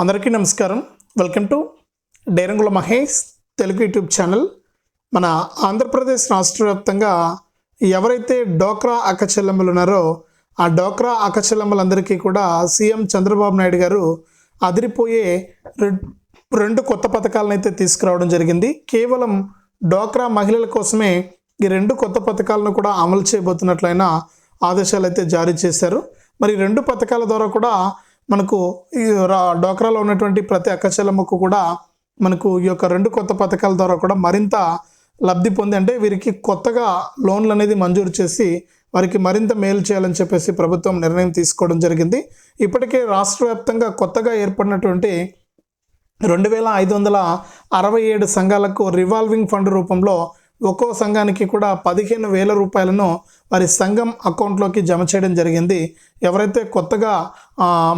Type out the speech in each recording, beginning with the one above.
అందరికీ నమస్కారం. Welcome to డైరంగుల మహేష్ తెలుగు యూట్యూబ్ ఛానల్. మన ఆంధ్రప్రదేశ్ రాష్ట్ర వ్యాప్తంగా ఎవరైతే డోక్రా అక్కచెల్లెమ్మలు ఉన్నారో ఆ డోక్రా అక్కచెల్లెమ్మలందరికీ కూడా సీఎం చంద్రబాబు నాయుడు గారు అదిరిపోయే రెండు కొత్త పథకాలను అయితే తీసుకురావడం జరిగింది. కేవలం డోక్రా మహిళల కోసమే ఈ రెండు కొత్త పథకాలను కూడా అమలు చేయబోతున్నట్లయిన ఆదేశాలు అయితే జారీ చేశారు. మరి రెండు పథకాల ద్వారా కూడా మనకు ఈ రా- డోక్రాలో ఉన్నటువంటి ప్రతి అక్కచెల్లమ్మకు కూడా మనకు ఈ యొక్క రెండు కొత్త పథకాల ద్వారా కూడా మరింత లబ్ధి పొంది అంటే వీరికి కొత్తగా లోన్లు అనేది మంజూరు చేసి వారికి మరింత మేలు చేయాలని చెప్పేసి ప్రభుత్వం నిర్ణయం తీసుకోవడం జరిగింది. ఇప్పటికే రాష్ట్ర వ్యాప్తంగా కొత్తగా ఏర్పడినటువంటి రెండు వేల ఐదు వందల అరవై ఏడు సంఘాలకు రివాల్వింగ్ ఫండ్ రూపంలో ఒక్కో సంఘానికి కూడా పదిహేను వేల రూపాయలను వారి సంఘం అకౌంట్లోకి జమ చేయడం జరిగింది. ఎవరైతే కొత్తగా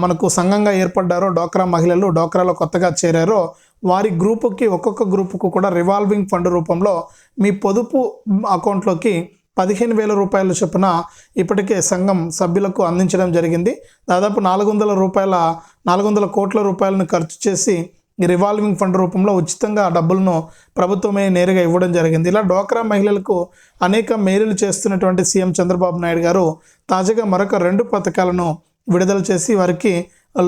మనకు సంఘంగా ఏర్పడ్డారో డోక్రా మహిళలు డోక్రాలో కొత్తగా చేరారో వారి గ్రూపుకి ఒక్కొక్క గ్రూపుకు కూడా రివాల్వింగ్ ఫండ్ రూపంలో మీ పొదుపు అకౌంట్లోకి పదిహేను వేల రూపాయల చొప్పున ఇప్పటికే సంఘం సభ్యులకు అందించడం జరిగింది. దాదాపు నాలుగు వందల రూపాయల నాలుగు వందల కోట్ల రూపాయలను ఖర్చు చేసి ఈ రివాల్వింగ్ ఫండ్ రూపంలో ఉచితంగా ఆ డబ్బులను ప్రభుత్వమే నేరుగా ఇవ్వడం జరిగింది. ఇలా డోక్రా మహిళలకు అనేక మేలులు చేస్తున్నటువంటి సీఎం చంద్రబాబు నాయుడు గారు తాజాగా మరొక రెండు పథకాలను విడుదల చేసి వారికి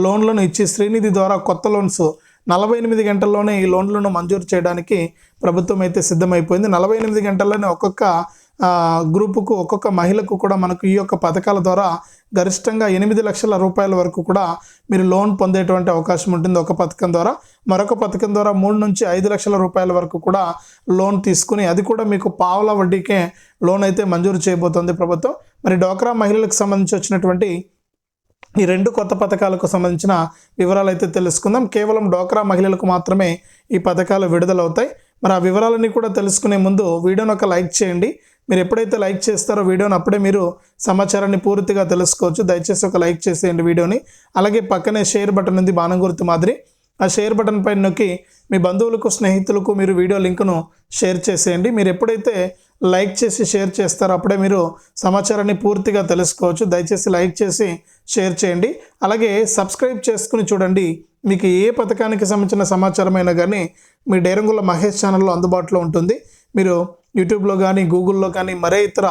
లోన్లను ఇచ్చి శ్రీనిధి ద్వారా కొత్త లోన్స్ నలభై ఎనిమిది గంటల్లోనే ఈ లోన్లను మంజూరు చేయడానికి ప్రభుత్వం అయితే సిద్ధమైపోయింది. నలభై ఎనిమిది గంటల్లోనే ఒక్కొక్క గ్రూపుకు ఒక్కొక్క మహిళకు కూడా మనకు ఈ యొక్క పథకాల ద్వారా గరిష్టంగా ఎనిమిది లక్షల రూపాయల వరకు కూడా మీరు లోన్ పొందేటువంటి అవకాశం ఉంటుంది. ఒక పథకం ద్వారా మరొక పథకం ద్వారా మూడు నుంచి ఐదు లక్షల రూపాయల వరకు కూడా లోన్ తీసుకుని అది కూడా మీకు పావుల వడ్డీకే లోన్ అయితే మంజూరు చేయబోతోంది ప్రభుత్వం. మరి డోక్రా మహిళలకు సంబంధించి వచ్చినటువంటి ఈ రెండు కొత్త పథకాలకు సంబంధించిన వివరాలు అయితే తెలుసుకుందాం. కేవలం డోక్రా మహిళలకు మాత్రమే ఈ పథకాలు విడుదలవుతాయి. మరి ఆ వివరాలన్నీ కూడా తెలుసుకునే ముందు వీడియోని ఒక లైక్ చేయండి. మీరు ఎప్పుడైతే లైక్ చేస్తారో వీడియోని అప్పుడే మీరు సమాచారాన్ని పూర్తిగా తెలుసుకోవచ్చు. దయచేసి ఒక లైక్ చేసేయండి వీడియోని. అలాగే పక్కనే షేర్ బటన్ ఉంది బాణం గుర్తు మాదిరి. ఆ షేర్ బటన్ పైన నొక్కి మీ బంధువులకు స్నేహితులకు మీరు వీడియో లింకును షేర్ చేసేయండి. మీరు ఎప్పుడైతే లైక్ చేసి షేర్ చేస్తారో అప్పుడే మీరు సమాచారాన్ని పూర్తిగా తెలుసుకోవచ్చు. దయచేసి లైక్ చేసి షేర్ చేయండి. అలాగే సబ్స్క్రైబ్ చేసుకుని చూడండి. మీకు ఏ పథకానికి సంబంధించిన సమాచారమైనా కానీ మీ డేరంగుల మహేష్ ఛానల్లో అందుబాటులో ఉంటుంది. మీరు యూట్యూబ్లో కానీ గూగుల్లో కానీ మరే ఇతర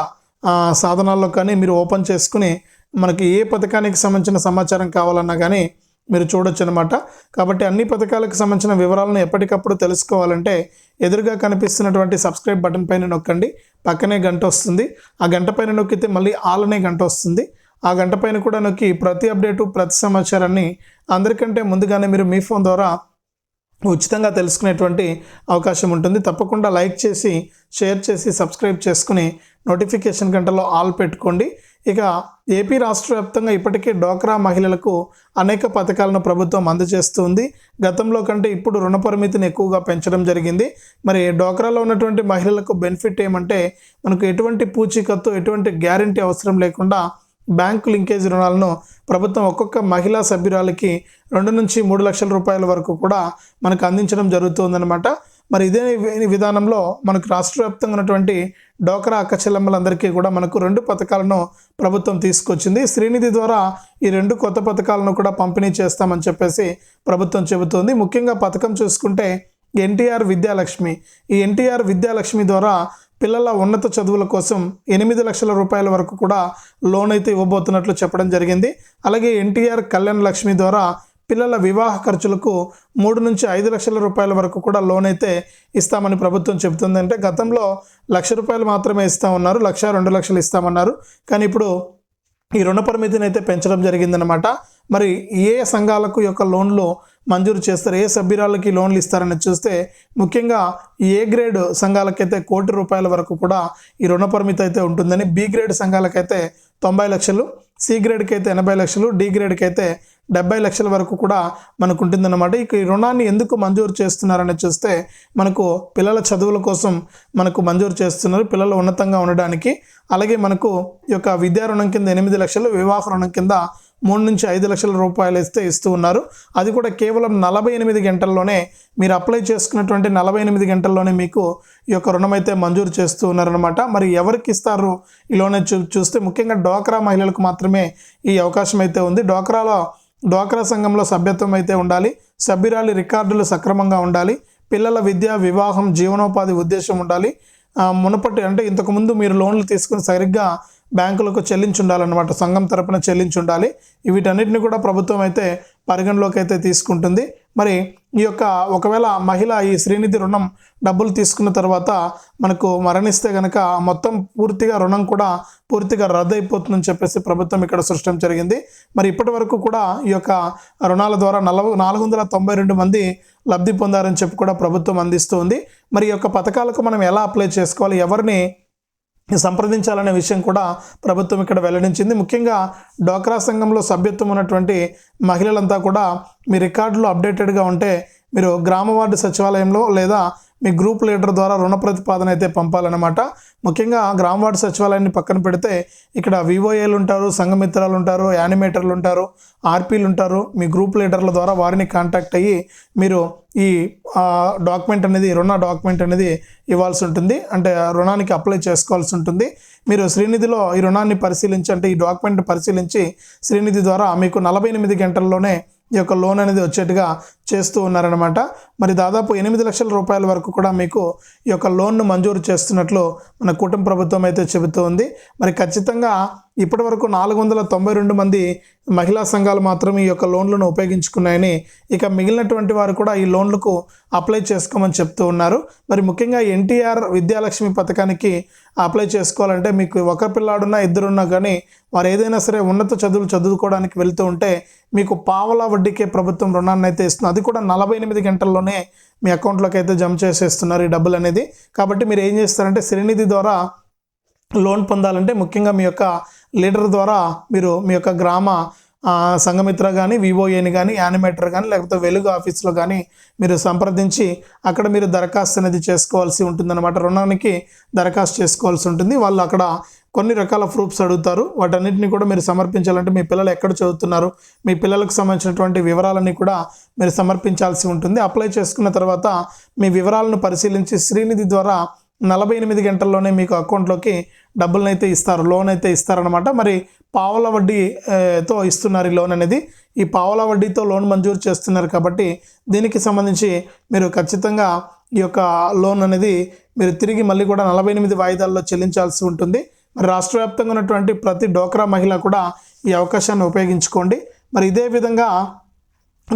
సాధనాల్లో కానీ మీరు ఓపెన్ చేసుకుని మనకి ఏ పథకానికి సంబంధించిన సమాచారం కావాలన్నా కానీ మీరు చూడొచ్చు అనమాట కాబట్టి అన్ని పథకాలకు సంబంధించిన వివరాలను ఎప్పటికప్పుడు తెలుసుకోవాలంటే ఎదురుగా కనిపిస్తున్నటువంటి సబ్స్క్రైబ్ బటన్ పైన నొక్కండి. పక్కనే గంట వస్తుంది. ఆ గంట పైన నొక్కితే మళ్ళీ ఆల్ అనే గంట వస్తుంది. ఆ గంట పైన కూడా నొక్కి ప్రతి అప్డేటు ప్రతి సమాచారాన్ని అందరికంటే ముందుగానే మీరు మీ ఫోన్ ద్వారా ఉచితంగా తెలుసుకునేటువంటి అవకాశం ఉంటుంది. తప్పకుండా లైక్ చేసి షేర్ చేసి సబ్స్క్రైబ్ చేసుకుని నోటిఫికేషన్ గంటలో ఆల్ పెట్టుకోండి. ఇక ఏపీ రాష్ట్ర వ్యాప్తంగా ఇప్పటికే డోక్రా మహిళలకు అనేక పథకాలను ప్రభుత్వం అందజేస్తుంది గతంలో కంటే ఇప్పుడు రుణ పరిమితిని ఎక్కువగా పెంచడం జరిగింది. మరి డోక్రాలో ఉన్నటువంటి మహిళలకు బెనిఫిట్ ఏమంటే మనకు ఎటువంటి పూచీకత్తు ఎటువంటి గ్యారంటీ అవసరం లేకుండా బ్యాంకు లింకేజ్ రుణాలను ప్రభుత్వం ఒక్కొక్క మహిళా సభ్యురాలకి రెండు నుంచి మూడు లక్షల రూపాయల వరకు కూడా మనకు అందించడం జరుగుతుందన్నమాట. మరి ఇదే విధానంలో మనకు రాష్ట్ర వ్యాప్తంగా ఉన్నటువంటి డోకరా అక్క చెల్లెమ్మలందరికీ కూడా మనకు రెండు పథకాలను ప్రభుత్వం తీసుకొచ్చింది. శ్రీనిధి ద్వారా ఈ రెండు కొత్త పథకాలను కూడా పంపిణీ చేస్తామని చెప్పేసి ప్రభుత్వం చెబుతోంది. ముఖ్యంగా పథకం చూసుకుంటే ఎన్టీఆర్ విద్యాలక్ష్మి. ఈ ఎన్టీఆర్ విద్యాలక్ష్మి ద్వారా పిల్లల ఉన్నత చదువుల కోసం ఎనిమిది లక్షల రూపాయల వరకు కూడా లోన్ అయితే ఇవ్వబోతున్నట్లు చెప్పడం జరిగింది. అలాగే ఎన్టీఆర్ కళ్యాణ్ లక్ష్మి ద్వారా పిల్లల వివాహ ఖర్చులకు మూడు నుంచి ఐదు లక్షల రూపాయల వరకు కూడా లోన్ అయితే ఇస్తామని ప్రభుత్వం చెబుతుంది. అంటే గతంలో లక్ష రూపాయలు మాత్రమే ఇస్తా ఉన్నారు లక్ష రెండు లక్షలు ఇస్తామన్నారు. కానీ ఇప్పుడు ఈ రుణ పరిమితిని అయితే పెంచడం జరిగిందనమాట మరి ఏ సంఘాలకు యొక్క లోన్లు మంజూరు చేస్తారు? ఏ సభ్యురాలకి లోన్లు ఇస్తారని చూస్తే ముఖ్యంగా ఏ గ్రేడ్ సంఘాలకైతే కోటి రూపాయల వరకు కూడా ఈ రుణ పరిమితి అయితే ఉంటుందని బి గ్రేడ్ సంఘాలకైతే తొంభై లక్షలు సి గ్రేడ్కి అయితే ఎనభై లక్షలు డి గ్రేడ్కి అయితే డెబ్బై లక్షల వరకు కూడా మనకు ఉంటుందన్నమాట ఇక ఈ రుణాన్ని ఎందుకు మంజూరు చేస్తున్నారని చూస్తే మనకు పిల్లల చదువుల కోసం మనకు మంజూరు చేస్తున్నారు. పిల్లలు ఉన్నతంగా ఉండడానికి. అలాగే మనకు ఈ యొక్క విద్యా రుణం కింద ఎనిమిది లక్షలు వివాహ రుణం కింద మూడు నుంచి ఐదు లక్షల రూపాయలు ఇస్తే ఇస్తూ ఉన్నారు. అది కూడా కేవలం నలభై ఎనిమిది గంటల్లోనే మీరు అప్లై చేసుకున్నటువంటి నలభై ఎనిమిది గంటల్లోనే మీకు ఈ యొక్క రుణం అయితే మంజూరు చేస్తూ ఉన్నారనమాట మరి ఎవరికి ఇస్తారు? ఈ లోన్ చూ చూస్తే ముఖ్యంగా డోక్రా మహిళలకు మాత్రమే ఈ అవకాశం అయితే ఉంది. డోక్రాలో డ్వాక్రా సంఘంలో సభ్యత్వం అయితే ఉండాలి సభ్యురాలి రికార్డులు సక్రమంగా ఉండాలి పిల్లల విద్య వివాహం జీవనోపాధి ఉద్దేశం ఉండాలి. మునపటి అంటే ఇంతకుముందు మీరు లోన్లు తీసుకుని సరిగ్గా బ్యాంకులకు చెల్లించి ఉండాలన్నమాట సంఘం తరపున చెల్లించి ఉండాలి వీటన్నిటిని కూడా ప్రభుత్వం అయితే పరిగణలోకి అయితే తీసుకుంటుంది. మరి ఈ యొక్క ఒకవేళ మహిళ ఈ శ్రీనిధి రుణం డబ్బులు తీసుకున్న తర్వాత మనకు మరణిస్తే కనుక మొత్తం పూర్తిగా రుణం కూడా పూర్తిగా రద్దు అయిపోతుందని చెప్పేసి ప్రభుత్వం ఇక్కడ సృష్టం జరిగింది. మరి ఇప్పటి వరకు కూడా ఈ యొక్క రుణాల ద్వారా నలభై నాలుగు వందల తొంభై రెండు మంది లబ్ధి పొందారని చెప్పి కూడా ప్రభుత్వం అందిస్తుంది. మరి ఈ యొక్క పథకాలకు మనం ఎలా అప్లై చేసుకోవాలి? ఎవరిని సంప్రదించాలనే విషయం కూడా ప్రభుత్వం ఇక్కడ వెల్లడించింది. ముఖ్యంగా డ్వాక్రా సంఘంలో సభ్యత్వం ఉన్నటువంటి మహిళలంతా కూడా మీ రికార్డులు అప్డేటెడ్గా ఉంటే మీరు గ్రామ వార్డు సచివాలయంలో లేదా మీ గ్రూప్ లీడర్ ద్వారా రుణ ప్రతిపాదన అయితే పంపాలన్నమాట. ముఖ్యంగా గ్రామ వార్డు సచివాలయాన్ని పక్కన పెడితే ఇక్కడ వివోఏలు ఉంటారు సంఘమిత్రాలు ఉంటారు యానిమేటర్లు ఉంటారు ఆర్పీలు ఉంటారు. మీ గ్రూప్ లీడర్ల ద్వారా వారిని కాంటాక్ట్ అయ్యి మీరు ఈ డాక్యుమెంట్ అనేది రుణ డాక్యుమెంట్ అనేది ఇవ్వాల్సి ఉంటుంది. అంటే ఆ రుణానికి అప్లై చేసుకోవాల్సి ఉంటుంది. మీరు శ్రీనిధిలో ఈ రుణాన్ని పరిశీలించి అంటే ఈ డాక్యుమెంట్ పరిశీలించి శ్రీనిధి ద్వారా మీకు నలభై ఎనిమిది గంటల్లోనే ఈ యొక్క లోన్ అనేది వచ్చేట్టుగా చేస్తూ ఉన్నారనమాట మరి దాదాపు ఎనిమిది లక్షల రూపాయల వరకు కూడా మీకు ఈ యొక్క లోన్ను మంజూరు చేస్తున్నట్లు మన కుటుంబ ప్రభుత్వం అయితే చెబుతూ ఉంది. మరి ఖచ్చితంగా ఇప్పటి వరకు నాలుగు వందల తొంభై రెండు మంది మహిళా సంఘాలు మాత్రం ఈ యొక్క లోన్లను ఉపయోగించుకున్నాయని ఇక మిగిలినటువంటి వారు కూడా ఈ లోన్లకు అప్లై చేసుకోమని చెప్తూ ఉన్నారు. మరి ముఖ్యంగా ఎన్టీఆర్ విద్యాలక్ష్మి పథకానికి అప్లై చేసుకోవాలంటే మీకు ఒక పిల్లాడున్నా ఇద్దరున్నా కానీ వారు ఏదైనా సరే ఉన్నత చదువులు చదువుకోవడానికి వెళ్తూ ఉంటే మీకు పావలా వడ్డీకే ప్రభుత్వం రుణాన్ని అయితే ఇస్తుంది. అది కూడా నలభై ఎనిమిది గంటల్లోనే మీ అకౌంట్లోకి అయితే జమ చేసేస్తున్నారు ఈ డబ్బులు అనేది. కాబట్టి మీరు ఏం చేస్తారంటే శ్రీనిధి ద్వారా లోన్ పొందాలంటే ముఖ్యంగా మీ యొక్క లీడర్ ద్వారా మీరు మీ యొక్క గ్రామ సంఘమిత్ర కానీ వివోఏని కానీ యానిమేటర్ కానీ లేకపోతే వెలుగు ఆఫీస్లో కానీ మీరు సంప్రదించి అక్కడ మీరు దరఖాస్తు అనేది చేసుకోవాల్సి ఉంటుందన్నమాట. రుణానికి దరఖాస్తు చేసుకోవాల్సి ఉంటుంది. వాళ్ళు అక్కడ కొన్ని రకాల ప్రూఫ్స్ అడుగుతారు. వాటన్నిటిని కూడా మీరు సమర్పించాలంటే మీ పిల్లలు ఎక్కడ చదువుతున్నారు మీ పిల్లలకు సంబంధించినటువంటి వివరాలన్నీ కూడా మీరు సమర్పించాల్సి ఉంటుంది. అప్లై చేసుకున్న తర్వాత మీ వివరాలను పరిశీలించి శ్రీనిధి ద్వారా నలభై ఎనిమిది గంటల్లోనే మీకు అకౌంట్లోకి డబ్బులను అయితే ఇస్తారు లోన్ అయితే ఇస్తారనమాట మరి పావల వడ్డీతో ఇస్తున్నారు ఈ లోన్ అనేది. ఈ పావల వడ్డీతో లోన్ మంజూరు చేస్తున్నారు కాబట్టి దీనికి సంబంధించి మీరు ఖచ్చితంగా ఈ యొక్క లోన్ అనేది మీరు తిరిగి మళ్ళీ కూడా నలభై ఎనిమిది వాయిదాల్లో చెల్లించాల్సి ఉంటుంది. మరి రాష్ట్ర వ్యాప్తంగా ఉన్నటువంటి ప్రతి డోక్రా మహిళ కూడా ఈ అవకాశాన్ని ఉపయోగించుకోండి. మరి ఇదే విధంగా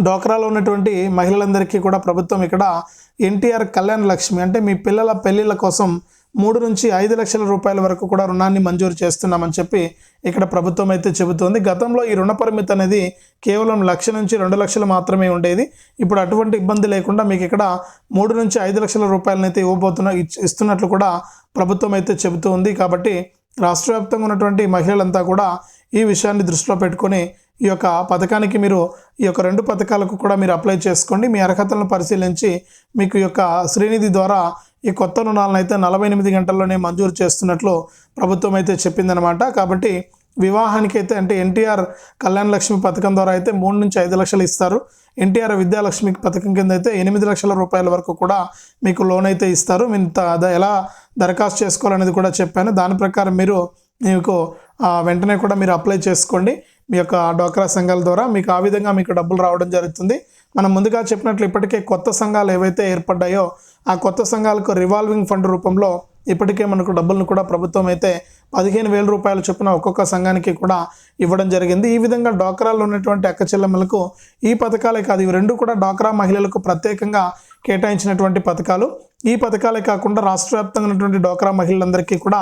డోక్రాలో ఉన్నటువంటి మహిళలందరికీ కూడా ప్రభుత్వం ఇక్కడ ఎన్టీఆర్ కళ్యాణ లక్ష్మి అంటే మీ పిల్లల పెళ్ళిళ్ళ కోసం మూడు నుంచి ఐదు లక్షల రూపాయల వరకు కూడా రుణాన్ని మంజూరు చేస్తున్నామని చెప్పి ఇక్కడ ప్రభుత్వం అయితే చెబుతోంది. గతంలో ఈ రుణ పరిమితి అనేది కేవలం లక్ష నుంచి రెండు లక్షలు మాత్రమే ఉండేది. ఇప్పుడు అటువంటి ఇబ్బంది లేకుండా మీకు ఇక్కడ మూడు నుంచి ఐదు లక్షల రూపాయలను అయితే ఇవ్వబోతున్న ఇస్తున్నట్లు కూడా ప్రభుత్వం అయితే చెబుతూ ఉంది కాబట్టి రాష్ట్ర వ్యాప్తంగా ఉన్నటువంటి మహిళలంతా కూడా ఈ విషయాన్ని దృష్టిలో పెట్టుకొని ఈ యొక్క పథకానికి మీరు ఈ యొక్క రెండు పథకాలకు కూడా మీరు అప్లై చేసుకోండి. మీ అర్హతలను పరిశీలించి మీకు ఈ యొక్క శ్రీనిధి ద్వారా ఈ కొత్త రుణాలను అయితే నలభై ఎనిమిది గంటల్లోనే మంజూరు చేస్తున్నట్లు ప్రభుత్వం అయితే చెప్పిందనమాట కాబట్టి వివాహానికి అయితే అంటే ఎన్టీఆర్ కళ్యాణ లక్ష్మి పథకం ద్వారా అయితే మూడు నుంచి ఐదు లక్షలు ఇస్తారు. ఎన్టీఆర్ విద్యాలక్ష్మి పథకం కింద అయితే ఎనిమిది లక్షల రూపాయల వరకు కూడా మీకు లోన్ అయితే ఇస్తారు. మీరు త- ఎలా దరఖాస్తు చేసుకోవాలనేది కూడా చెప్పాను. దాని ప్రకారం మీరు మీకు వెంటనే కూడా మీరు అప్లై చేసుకోండి. మీ యొక్క డోక్రా సంఘాల ద్వారా మీకు ఆ విధంగా మీకు డబ్బులు రావడం జరుగుతుంది. మనం ముందుగా చెప్పినట్లు ఇప్పటికే కొత్త సంఘాలు ఏవైతే ఏర్పడ్డాయో ఆ కొత్త సంఘాలకు రివాల్వింగ్ ఫండ్ రూపంలో ఇప్పటికే మనకు డబ్బులను కూడా ప్రభుత్వం అయితే పదిహేను వేల రూపాయల చొప్పున ఒక్కొక్క సంఘానికి కూడా ఇవ్వడం జరిగింది. ఈ విధంగా డోక్రాలో ఉన్నటువంటి అక్క చెల్లెమ్మలకు ఈ పథకాలే కాదు ఇవి రెండు కూడా డోక్రా మహిళలకు ప్రత్యేకంగా కేటాయించినటువంటి పథకాలు. ఈ పథకాలే కాకుండా రాష్ట్ర వ్యాప్తంగా ఉన్నటువంటి డోక్రా మహిళలందరికీ కూడా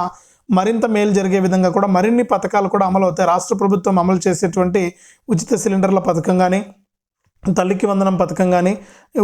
మరింత మేలు జరిగే విధంగా కూడా మరిన్ని పథకాలు కూడా అమలు అవుతాయి. రాష్ట్ర ప్రభుత్వం అమలు చేసేటువంటి ఉచిత సిలిండర్ల పథకం కానీ తల్లికి వందనం పథకం కానీ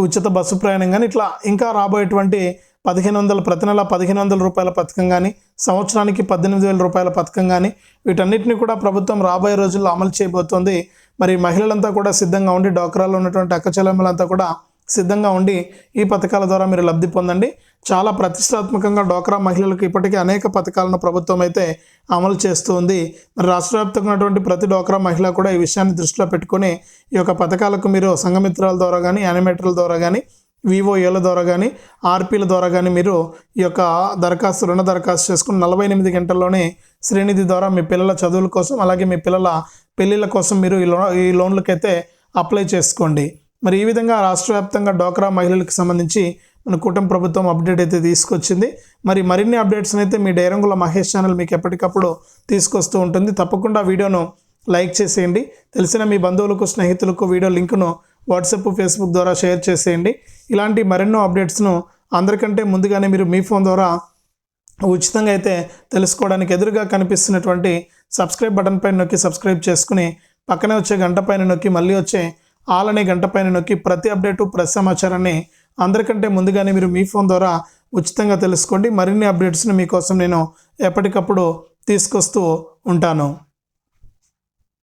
ఉచిత బస్సు ప్రయాణం కానీ ఇట్లా ఇంకా రాబోయేటువంటి పదిహేను వందల ప్రతి నెల పదిహేను వందల రూపాయల పథకం కానీ సంవత్సరానికి పద్దెనిమిది వేల రూపాయల పథకం కానీ వీటన్నిటిని కూడా ప్రభుత్వం రాబోయే రోజుల్లో అమలు చేయబోతోంది. మరి మహిళలంతా కూడా సిద్ధంగా ఉండి డోక్రాలో ఉన్నటువంటి అక్కచెల్లెమ్మలంతా కూడా సిద్ధంగా ఉండి ఈ పథకాల ద్వారా మీరు లబ్ధి పొందండి. చాలా ప్రతిష్టాత్మకంగా డోక్రా మహిళలకు ఇప్పటికే అనేక పథకాలను ప్రభుత్వం అయితే అమలు చేస్తూ ఉంది. మరి రాష్ట్ర వ్యాప్తంగా ఉన్నటువంటి ప్రతి డోక్రా మహిళ కూడా ఈ విషయాన్ని దృష్టిలో పెట్టుకొని ఈ యొక్క పథకాలకు మీరు సంఘమిత్రాల ద్వారా కానీ యానిమేటర్ల ద్వారా కానీ వివోఏల ద్వారా కానీ ఆర్పీల ద్వారా కానీ మీరు ఈ యొక్క దరఖాస్తు రుణ దరఖాస్తు చేసుకుని నలభై ఎనిమిది గంటల్లోనే శ్రీనిధి ద్వారా మీ పిల్లల చదువుల కోసం అలాగే మీ పిల్లల పెళ్ళిళ్ళ కోసం మీరు ఈ లో ఈ లోన్లకైతే అప్లై చేసుకోండి. మరి ఈ విధంగా రాష్ట్ర వ్యాప్తంగా డోక్రా మహిళలకు సంబంధించి మన కూటమి ప్రభుత్వం అప్డేట్ అయితే తీసుకొచ్చింది. మరి మరిన్ని అప్డేట్స్ని అయితే మీ డైరంగుల మహేష్ ఛానల్ మీకు ఎప్పటికప్పుడు తీసుకొస్తూ ఉంటుంది. తప్పకుండా వీడియోను లైక్ చేసేయండి. తెలిసిన మీ బంధువులకు స్నేహితులకు వీడియో లింకును వాట్సాప్ ఫేస్బుక్ ద్వారా షేర్ చేసేయండి. ఇలాంటి మరెన్నో అప్డేట్స్ను అందరికంటే ముందుగానే మీరు మీ ఫోన్ ద్వారా ఉచితంగా అయితే తెలుసుకోవడానికి ఎదురుగా కనిపిస్తున్నటువంటి సబ్స్క్రైబ్ బటన్ పైన నొక్కి సబ్స్క్రైబ్ చేసుకుని పక్కనే వచ్చే గంట పైన నొక్కి మళ్ళీ వచ్చే ఆలనే గంట పైన నొక్కి ప్రతి అప్డేటు ప్రతి సమాచారాన్ని అందరికంటే ముందుగానే మీరు మీ ఫోన్ ద్వారా ఉచితంగా తెలుసుకోండి. మరిన్ని అప్డేట్స్ని మీకోసం నేను ఎప్పటికప్పుడు తీసుకొస్తూ ఉంటాను.